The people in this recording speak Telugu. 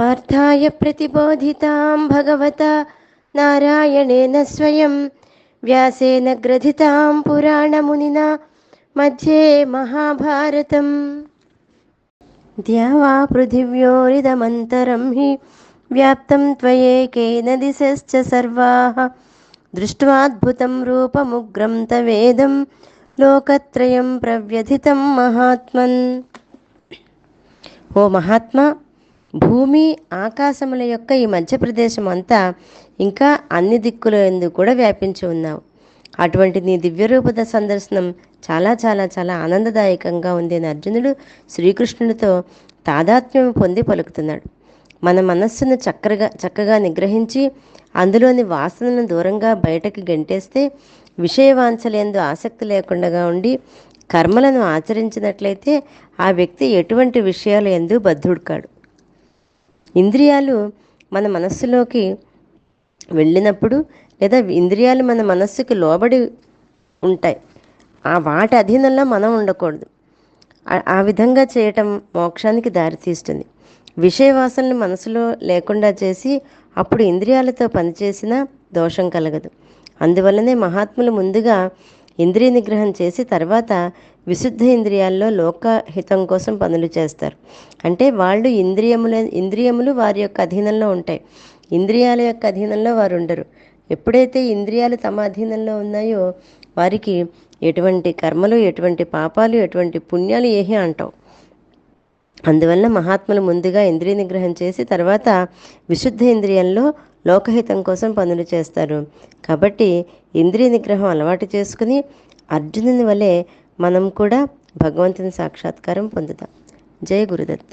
पार्थाय प्रतिबोधितां भगवता नारायणेन स्वयं, व्यासेन ग्रथितां पुराणमुनिना मध्ये महाभारतम्। द्यावा पृथिव्योरिदमन्तरं हि व्याप्तं त्वयेकेन दिशश्च सर्वाः। दृष्ट्वाद्भुतं रूपमुग्रं तवेदं लोकत्रयं प्रव्यथितं महात्मन्। ओ महात्मा! భూమి ఆకాశముల యొక్క ఈ మధ్య ప్రదేశం అంతా ఇంకా అన్ని దిక్కుల ఎందు కూడా వ్యాపించి ఉన్నావు. అటువంటి నీ దివ్యరూపద సందర్శనం చాలా చాలా చాలా ఆనందదాయకంగా ఉంది అని అర్జునుడు శ్రీకృష్ణుడితో తాదాత్మ్యం పొంది పలుకుతున్నాడు. మన మనస్సును చక్కగా చక్కగా నిగ్రహించి అందులోని వాసనను దూరంగా బయటకు గెంటేస్తే విషయవాంఛలేందు ఆసక్తి లేకుండా ఉండి కర్మలను ఆచరించినట్లయితే ఆ వ్యక్తి ఎటువంటి విషయాలు ఎందు బద్ధుడు కాడు. ఇంద్రియాలు మన మనస్సులోకి వెళ్ళినప్పుడు లేదా ఇంద్రియాలు మన మనస్సుకి లోబడి ఉంటాయి. ఆ వాటి అధీనంలో మనం ఉండకూడదు. ఆ విధంగా చేయటం మోక్షానికి దారితీస్తుంది. విషయవాసనలు మనసులో లేకుండా చేసి అప్పుడు ఇంద్రియాలతో పనిచేసిన దోషం కలగదు. అందువల్లనే మహాత్ములు ముందుగా ఇంద్రియ నిగ్రహం చేసి తర్వాత విశుద్ధ ఇంద్రియాల్లో లోకహితం కోసం పనులు చేస్తారు. అంటే వాళ్ళు ఇంద్రియముల ఇంద్రియములు వారి యొక్క అధీనంలో ఉంటాయి. ఇంద్రియాల యొక్క అధీనంలో వారు ఉండరు. ఎప్పుడైతే ఇంద్రియాలు తమ అధీనంలో ఉన్నాయో వారికి ఎటువంటి కర్మలు ఎటువంటి పాపాలు ఎటువంటి పుణ్యాలు ఏహి అంటావు. అందువల్ల మహాత్ములు ముందుగా ఇంద్రియ నిగ్రహం చేసి తర్వాత విశుద్ధ ఇంద్రియంలో లోకహితం కోసం పనులు చేస్తారు. కాబట్టి ఇంద్రియ నిగ్రహం అలవాటు చేసుకుని అర్జునుని వలె మనం కూడా భగవంతుని సాక్షాత్కారం పొందుతాం జయ గురుదత్.